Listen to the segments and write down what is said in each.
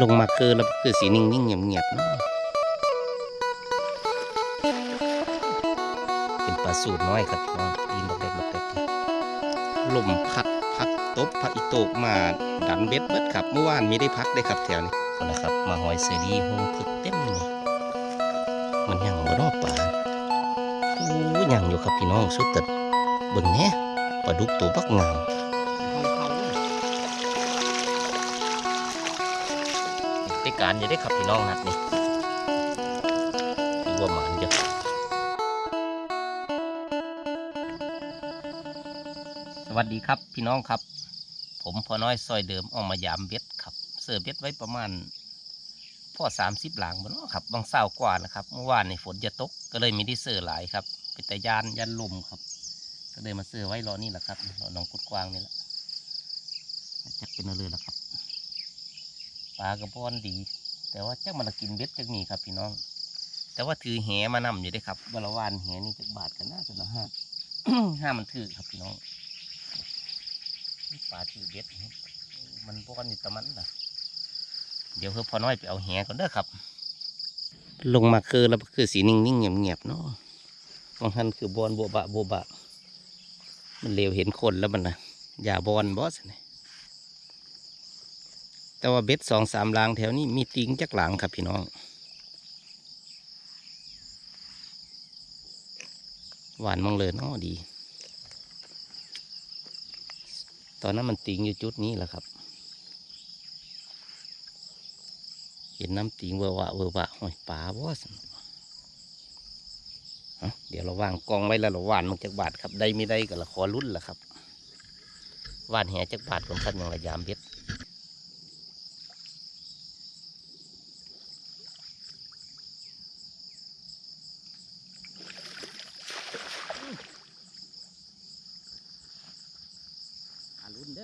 ลงมาคือแล้วคือสีนิ่งๆเงียบๆเนาะเป็นปลาสูตรน้อยครับพี่น้องตีนดอกเล็กดอกเล็กลมพัดพักตบพักอีโตกมาดันเบ็ดเบิดครับเมื่อวานไม่ได้พักได้ครับแถวนี้นะครับ มาหอยเสรีหงพึกเต็มเลยมันยังบ่รอบป่าโอ้ยังอยู่ครับพี่น้องสุดแต่เบิ่งแหน่ปลาดุกตัวบักงาม ได้การจะได้ขับพี่น้องนัดนี่ถือว่าหมานเยอะสวัสดีครับพี่น้องครับ ผมพอน้อยซอยเดิมออกมายามเบ็ดครับ เสิร์ฟเบ็ดไว้ประมาณพ่อสามสิบหลังบนครับบางเศร้ากว่านะครับเมื่อวานในฝนจะตกก็เลยม่ได้เสิร์ฟหลายครับเป็นแต่ยานยันลมครับ ก็เลยมาเสิร์ฟไว้รอนี่แหละครับรอน้องกุดกวางนี่แหละจะเป็นอะไรล่ะครับ ปลากระพอนดี แต่ว่าจักมันละกินเบ็ดจักมีครับพี่น้อง แต่ว่าถือแหมานำอยู่เด้ครับบรวานแหนี่จักบาทกันน่าจะนะฮะห้ามันถือครับพี่น้องปลาถือเบ็ดมันป้อนอยู่ตะมันนะเดี๋ยวเพื่อพอน้อยไปเอาแหก่อนเด้อครับ ลงมาคือแล้วคือสีนิ่งๆเงียบๆเนาะบางท่านคือบอนโบบะโบบะ มันเลวเห็นคนแล้วมันนะอย่าบอนบอสเนี่ย แต่ว่าเบ็ดสองสามลางแถวนี้มีติงจักหลังครับพี่น้องหวานมังเลยนาะดี ตอนนั้นมันติงอยู่จุดนี้แหละครับ เห็นน้ำติงเวอร์วะเวอร์วะหอยป่าบ่สเดี๋ยวเราวางกองไว้แล้วเราหวานมันจักบาทครับ ได้ไม่ได้ก็ละขอรุ่นละครับหวานแหจักบาทผมคัดอย่างระยามเบ็ดอารุ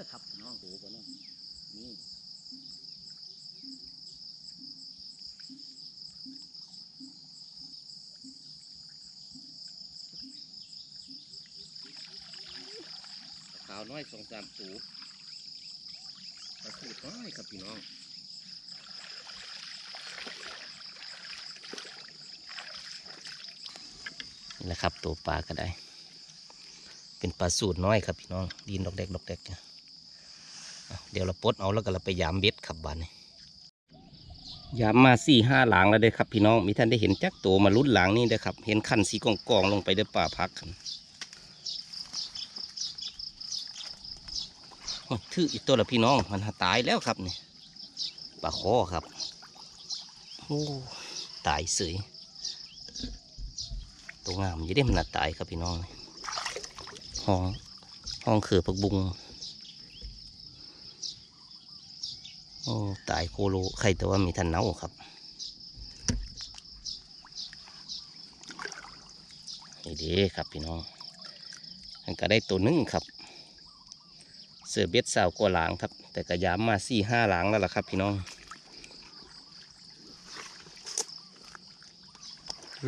อครับน้องโหบ่น้องนี่ขาวน้อยสองสามตูปลาสูตรน้อยครับพี่น้องนี่แหละครับตัวปลาก็ได้ เป็นปลาสูตรน้อยครับพี่น้องดินดอกเด็กดอกเด็กเนี่ย เดี๋ยวเราปลดเอาแล้วก็เราไปยามเบ็ดครับบ้านนี้ยามมาสี่ห้าหลังแล้วเด้ครับพี่น้องมีท่านได้เห็นจักตัวมาลุ้นหลังนี่เด้ครับ เห็นคันสีกองกองลงไปเด้อป่าพักครับโอ้ยถืออีกตัวละพี่น้องมันตายแล้วครับนี่ปลาคอครับโอ้ตายเสยตัวงามยี่ได้มันตายครับพี่น้องห้องห้องคือผักบุง โอ้ตายโคโลใครแต่ว่ามีทันเน่าครับ นี่ดีครับพี่น้องมันก็ได้ตัวหนึงครับ เสือเบ็ดสาวกว่าหลางครับ แต่กระยามมาสี่ห้าหลางแล้วล่ะครับ พี่น้อง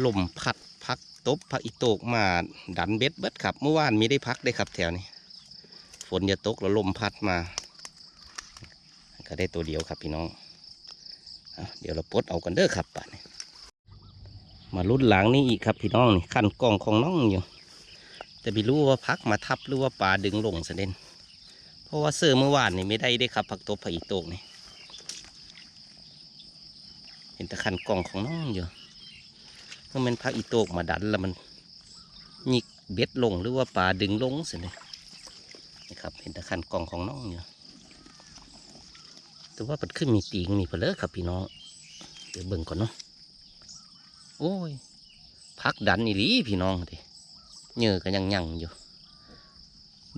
ลมพัดพักตบพักอีโตกมาดันเบ็ดเบิดครับ เมื่อวานมีได้พักได้ครับแถวนี้ ฝนจะตกแล้วลมพัดมา ได้ตัวเดียวครับพี่น้องเดี๋ยวเราปลดเอากันเด้อครับป่านมาลุ้นหลังนี้อีกครับพี่น้องนี่ขั้นกล่องของน้องอยู่แต่ไม่รู้ว่าพักมาทับหรือว่าปลาดึงลงเสด็นเพราะว่าเสื้อเมื่อวานนี่ไม่ได้ได้ครับพักตบพักอีโตกนี่เห็นแต่ขั้นกล่องของน้องอยู่ก็มันพักอีโตกมาดันแล้วมันหยิกเบ็ดลงหรือว่าปลาดึงลงสิเนี่นี่ครับเห็นแตะคันกล่องของน้องอยู่ แต่ว่ามันขึ้นมีตีงมีเพลอครับพี่น้องเดี๋ยวเบิ่งก่อนเนาะโอ้ยพักดันอีหลีพี่น้องดิเหงื่อก็ยังยังอยู่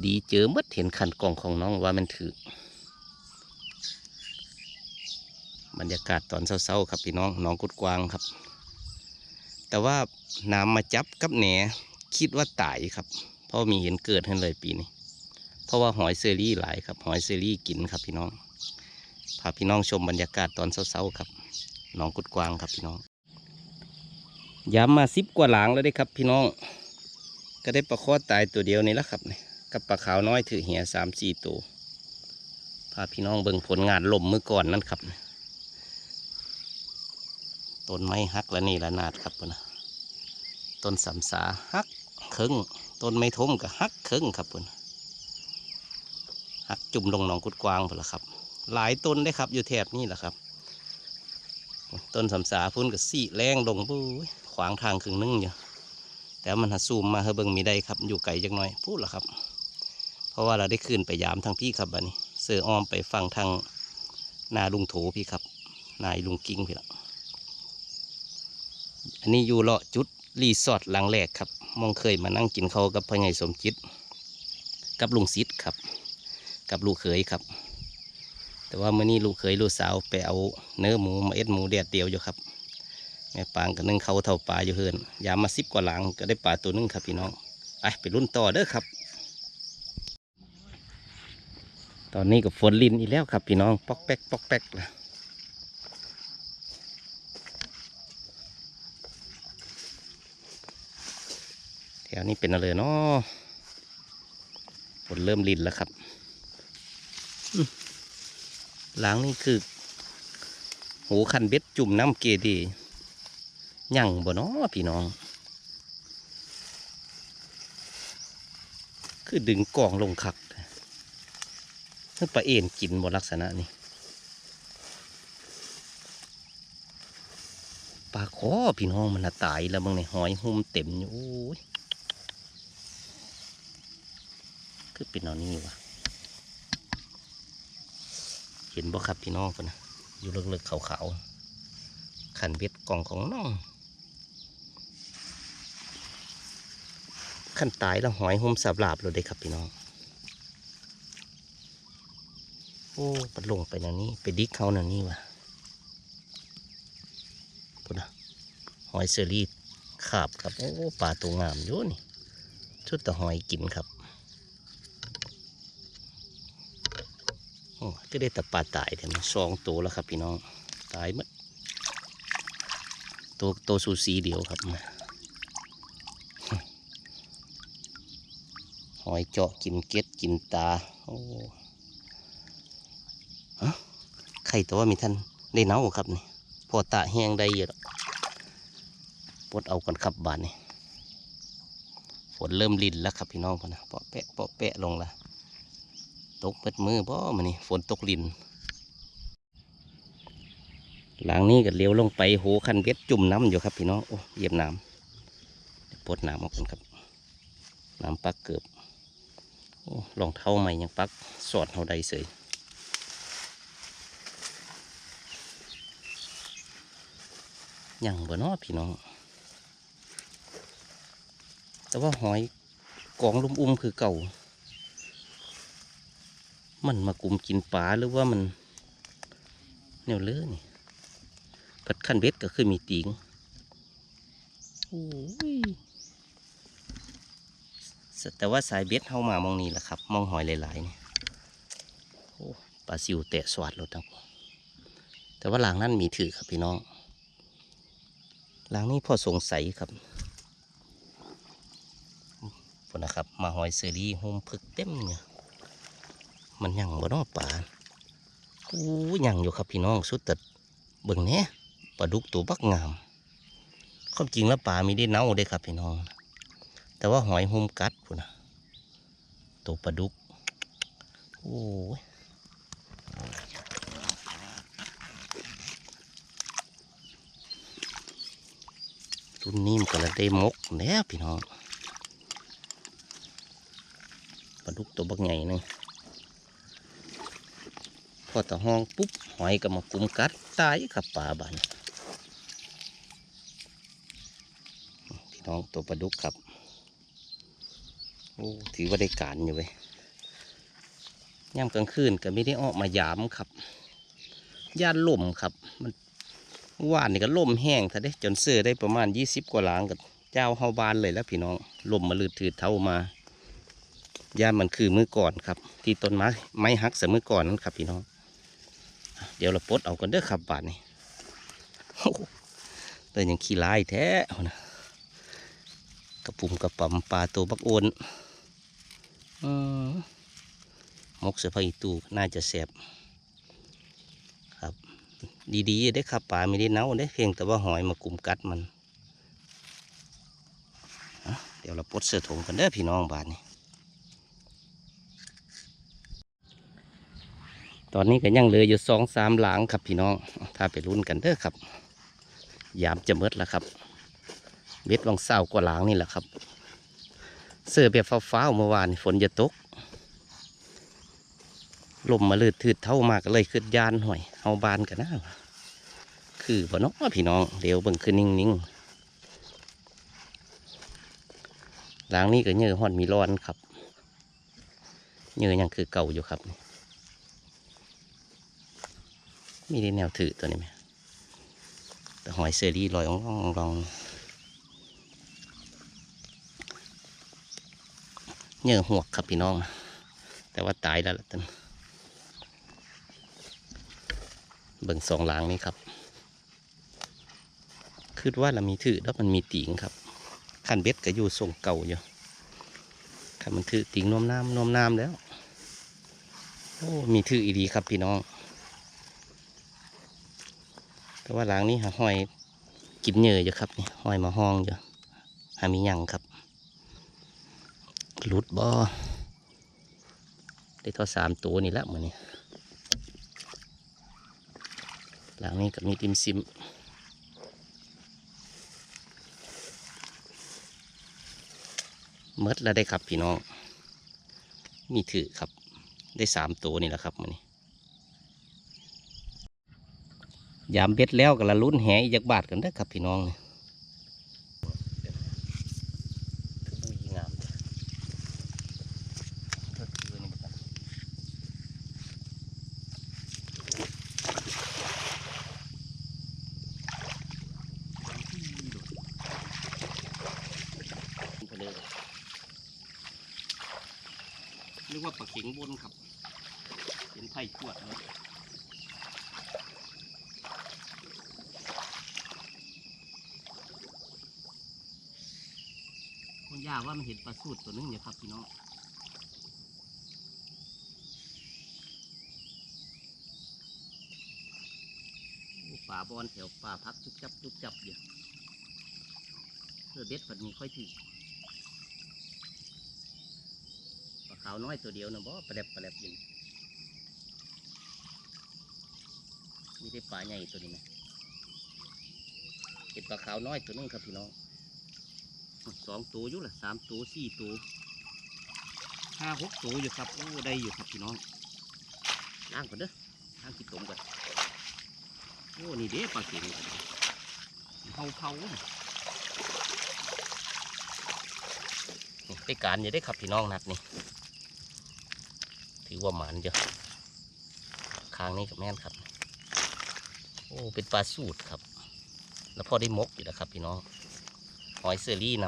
ดีเจอมดเห็นคันกล่องของน้องว่ามันถือบรรยากาศตอนเช้าๆครับพี่น้องน้องกุดกวางครับ แต่ว่าน้ำมาจับกับแหนคิดว่าตายครับ เพราะมีเห็นเกิดขึ้นเลยปีนี้ เพราะว่าหอยเซอรี่หลายครับ หอยเซอรี่กินครับพี่น้อง พาพี่น้องชมบรรยากาศตอนเช้าๆครับหน้องกุดกวางครับพี่น้องย้ำมาสิบกว่าหลางแล้วได้ครับ พี่น้อง ก็ได้ปลาคอตายตัวเดียวนี่แหละครับนี่กับปลาขาวน้อยถือเหียสามสี่ตัวพาพี่น้องเบิ่งผลงานลมเมื่อก่อนนั่นครับต้นไม้ฮักและนี่ละนาดครับพุ่นะต้นสำสาฮักเครึ่งต้นไม้ทมก็ฮักเครึ่งครับพุ่นฮักจุ่มลงหนองกุดกวางพุ่นละครับ หลายต้นได้ครับ อยู่แถบนี้แหละครับ ต้นสำสาพุ่นกับสี่แรงลงปุ้ยขวางทางครึ่งหนึงอยู่แต่มันหัดซูมมาเฮเบิงมีได้ครับ อยู่ไกลจังหน่อยพูดละครับ เพราะว่าเราได้ขึ้นไปยามทางพี่ครับบัดนี้ เสืออ้อมไปฟังทางนาลุงโถพี่ครับ นายลุงกิ้งพี่ละอันนี้อยู่เลาะจุดรีสอร์ทหลังแรกครับ มองเคยมานั่งกินเขาวกับพ่อใหญ่สมจิต กับลุงซิดครับ กับลูกเขยครับ แต่ว่าเมื่อนี้ลูกเขยลูกสาวไปเอาเนื้อหมูมาเอ็ดหมูแดดเดียวอยู่ครับแม่ปางก็นึ่งเขาเท่าปลาอยู่เฮินยามมาสิบกว่าหลังก็ได้ปลาตัวหนึงครับพี่น้องไปไปรุ่นต่อเด้อครับ ตอนนี้ก็ฝนลินอีกแล้วครับพี่น้องปอกแป๊กปอกแป๊กละแถวนี้เป็นอะไรเนาะฝนเริ่มลินแล้วครับ หล้างนี่คือหูคันเบ็ดจุ่มน้ำเกดียั่งบ่เนาะพี่น้อง คือดึงกล่องลงคักเพื่ปลาเอ็นกินบนลักษณะนี้ปลาคอพี่น้องมันตายแล้วบางในหอยหุ้มเต็มอยู่โอ้ยคือเป็นนอนนี่วะ เห็นบ่ครับพี่น้องคนนะอยู่เลิกๆขาวๆขันเบ็ดกล่องของน้องขันตายแล้วหอยหุ้มสับหลาบเลยได้ครับพี่น้องโอ้ปัดลงไปอย่างนี้ ไปดิกเขาอย่างนี้วะพุ่นนะหอยเซอรี่ขาบครับ โอ้ปลาตัวงามอยู่นี่ ชุดแต่หอยกินครับ อ้ก็ได้แต่ปลาตายแต่มันสองตัวแล้วครับพี่น้อง ตายหมดตัวตัวสูสีเดียวครับหอยเจาะกินเก็ดกินตา โอ้ไข่ตัวมีท่านได้เน่าครับนี่ พอตาแห้งได้เยอะปลดเอากันครับบานนี่ฝนเริ่มลินแล้วครับพี่น้องพอนะเปาะแปะเปาะแปะลงละ ตกเปิดมือบ่มานี่ฝนตกลิน หลังนี้ก็เลี้ยวลงไปโหคันเบ็ดจุ่มน้ำอยู่ครับพี่น้องโอ้เยียบน้ำปลดน้ำออกกันครับ น้ำปักเกือบโอ้รองเท้าใหม่ยังปักสอดเท่าใดเสยยังบ่นาะพี่น้อง แต่ว่าหอยกองลุมอุ้มคือเก่า มันมากลุ่มกินปลาหรือว่ามันแนวเลือนี่ผัดขั้นเบ็ดก็คือมีติงโอ้ยสแต่ว่าสายเบ็ดเข้ามามองนี้แหละครับ มองหอยหลายๆนี่โอ้ปลาซิวแตะสวัสดรถทั้งแต่ว่าหลังนั้นมีถือครับพี่น้องหลังนี้พ่อสงสัยครับพนนะครับ มาหอยเซรีโฮมพึกเต็มเนี่ย มันยังบ่เนอป่าอู้ยังอยู่ครับพี่น้องสุดแต่เบิ่งเนี้ยปลาดุกตัวบักงามความจริงแล้วป่ามีได้เน่าได้ครับพี่น้อง แต่ว่าหอยโฮมกัดพุ่นนะตัวปลาดุกโอ้ยรุ่นนี้มันก็ละได้มกแล้วพี่น้องปลาดุกตัวบักใหญ่หนึง อตะห้องปุ๊บหอยก็มากุมกัดตายกับปลาบานพี่น้องตัวปลาดุกครับโอ้ถือว่าได้การอยู่เว้ยย่ำกลางคืนก็ไม่ได้ออกมายามครับย่านล่มครับ มันว่านนี่ก็ล่มแห้งถ้าได้จนเสื้อได้ประมาณยี่สิบกว่าหลางกับเจ้าเฮาบานเลยแล้วพี่น้องล่มมาลืดถือเท่ามาย่านมันคือมือก่อนครับ ที่ต้นไม้ไม้หักเสมอก่อนนั่นครับพี่น้อง เดี๋ยวเราปลดเอากันเด้อครับบาทนี่โอ้โหแต่ยังขี้ลายแท้นะกระปุ่มกระป๋ำปลาตัวบักโอนอมกเสือพาอีตูน่าจะแสบครับ ดีๆได้ครับปลาไม่ได้เน่าได้เพียงแต่ว่าหอยมากลุ่มกัดมัน เดี๋ยวเราปลดเสือถงกันเด้อพี่น้องบาทนี้ ตอนนี้ก็ยังเหลืออยู่สองสามหลังครับพี่น้อง ถ้าไปรุ่นกันเด้อครับ ยามจะเมืดแล้วครับ เบ็ดวังเศร้ากว่าหลังนี่แหละครับ เสื้อแบบฟ้าๆเมื่อวานฝนจะตกลมมาลืดทืดเท่ามากเลยขึ้นยานหน่อย เอาบานกันนะคือบ่เนาะพี่น้องเดี๋ยวเบิ่งขึ้นนิ่งๆหลังนี้ก็เนื้อหอนมีร้อนครับเนื้อยังคือเก่าอยู่ครับ มีได้แนวถือตัวนี้ไหมหอยเซรี่ลอยอ่องลองเนื้อหวกครับพี่น้อง แต่ว่าตายแล้วล่ะท่านเบิ่งสองหลางนี้ครับคือว่าเรามีถือแล้วมันมีติงครับขันเบ็ดก็อยู่ทรงเก่าอยู่ขันมันถือติงนวมน้ำนวมน้ำแล้วโอ้มีถืออีดีครับพี่น้อง แต่ว่าหลังนี้หาหอยกินเหยื่ออยู่ครับนี่หอยมาห้องอยู่หามีหยังครับหลุดบ่ได้ท่าสามตัวนี่แหละมือนี้หลังนี้ก็มีติมซิมเมดแล้วได้ครับพี่น้อง มีถือครับ ได้สามตัวนี่แหละครับมือนี้ ยามเบ็ดแล้วก็ละลุ้นแหอีกจักบาทกันเด้ครับพี่น้องนี่ยงามนี่ครับทะเลเรียกว่าปลาเข็งบนครับ เป็นไผ่ขวดเลย ย่าว่ามันเห็นปลาสูตรตัวนึงอยู่ครับพี่น้องป่าบอนแถวป่าพักจุบจับจุบจับอยู่เพื่อเบ็ดผัดมีค่อยถือปลาขาวน้อยตัวเดียวนะบ่ปลาแลบปลาแลบอยินมีได้ปลาใหญ่ตัวนี้ไหมเห็นปลาขาวน้อยตัวนึงครับพี่น้อง สองตัวอยู่ละสามตัวสี่ตัวห้าหกตัวอยู่ครับโอ้ได้อยู่ครับพี่น้องล้างก่อนเด้อล้างกินตมก่อนโอ้นี่เด้ปลาเข็งเผาเผาๆน่ะนี่ได้การอยู่ได้ครับพี่น้องนัดนี่ถือว่าหมานเยอะคางนี้กับแม่นครับ โอ้เป็นปลาสูตรครับ แล้วพอได้มกอยู่แล้วครับพี่น้อง อยเซอรี่น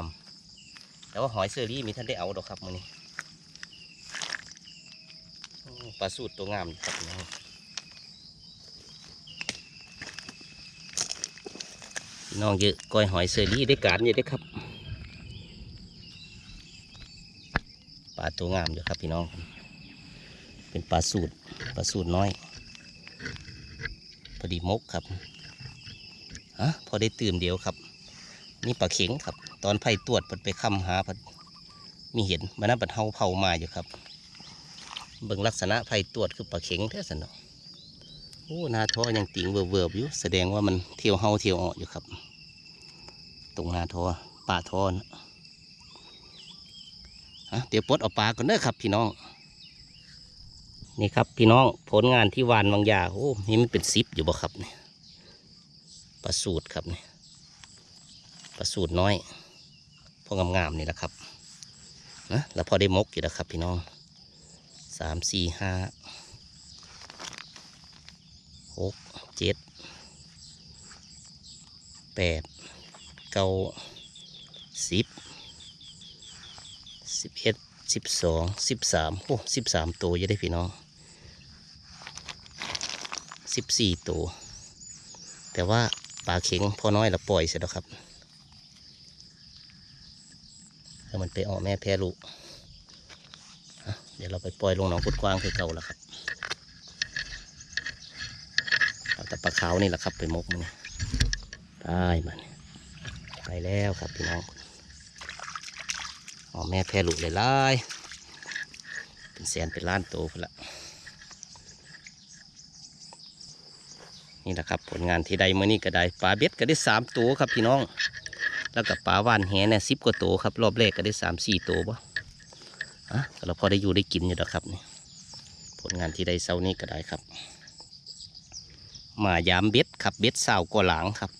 ำแต่ว่าหอยเซอรี่มีท่านได้เอาดอกครับมือนี้ปลาสูตรตัวงามครับน้องพี่น้องเยอะก้อยหอยเซอรี่ได้การอยู่ได้ครับปลาตัวงามอยู่ครับพี่น้อง เป็นปลาสูตรปลาสูตรน้อยพอดีมกครับฮะพอได้ตื่มเดียวครับ นี่ปลาเข็งครับ ตอนไผ่ตรวจเปิดไปค้ำหาเพิ่นมีเห็นมันน่าปัดเฮาเผามาอยู่ครับ เบิ่งลักษณะไผ่ตรวจคือปลาเข็งแท้สนอโอ้หนาท้อยังติงเวิร์บๆอยู่แสดงว่ามันเที่ยวเฮาเที่ยวออกอยู่ครับ ตรงหนาท้อป่าท้อนะฮะเดี๋ยวปลดเอาปลาก่อนเด้อครับ พี่น้อง นี่ครับพี่น้องผลงานที่วานบางยาโอ้นี่มันเป็นซิปอยู่บ่ครับเนี่ยปลาสูตรครับเนี่ย ประสูตรน้อย พวกงามๆนี่แหละครับนะแล้วพอได้มกอยู่แล้วครับพี่น้องสามสี่ห้าหกเจ็ดแปดเก้าสิบสิบเอ็ดสิบสองสิบสามโอ้สิบสามตัวยังได้พี่น้องสิบสี่ตัว แต่ว่าปลาเข็งพอน้อยเราปล่อยเสร็จแล้วครับ ถ้า มันไปออกแม่แพ้ลูกเดี๋ยวเราไปปล่อยลงหนองกุดกว้างคือเก่าแล้วครับปลาแต่ปลาขาวนี่แหละครับ ไปมกมันได้มันไปแล้วครับพี่น้องอ๋อแม่แพรลูกเลยล่ายเป็นแสนเป็นล้านโตพุ่นละนี่แหละครับผลงานที่ได้เมื่อนี้ก็ได้ปลาเบ็ดก็ได้สามตัวครับพี่น้อง แล้วก็ปลาว่านแหเนี่ยสิบกว่าตัวครับ รอบแรกก็ได้สามสี่ตัวบ่อะเราพอได้อยู่ได้กินอยู่แล้วครับนี่ผลงานที่ได้เช้านี้ก็ได้ครับ มายามเบ็ดครับเบ็ดสาวกว่าหลังครับ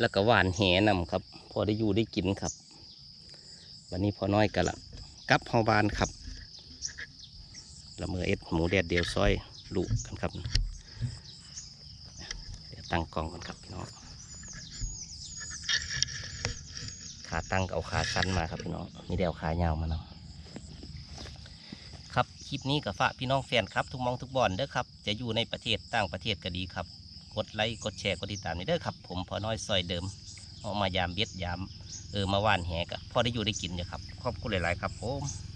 แล้วก็หวานแหนำครับ พอได้อยู่ได้กินครับ วันนี้พอน้อยกันละกับเฮาบานครับละเมอเอ็ดหมูแดดเดียวซอยลูกกันครับเดี๋ยวตั้งกองกันครับพี่น้อง ขาตั้งก็เอาขาสั้นมาครับพี่น้องมีเดี่ยวขายาวมาเนาะครับคลิปนี้กับฝากพี่น้องแฟนครับ ทุกมองทุกบอลเด้อครับ จะอยู่ในประเทศต่างประเทศก็ดีครับ กดไลค์กดแชร์กดติดตามนี่เด้อครับ ผมพอน้อยซอยเดิมออกมายามเบ็ดยามเออมาว่านแหกพอได้อยู่ได้กินอยู่ครับขอบคุณหลาย ๆ ครับผม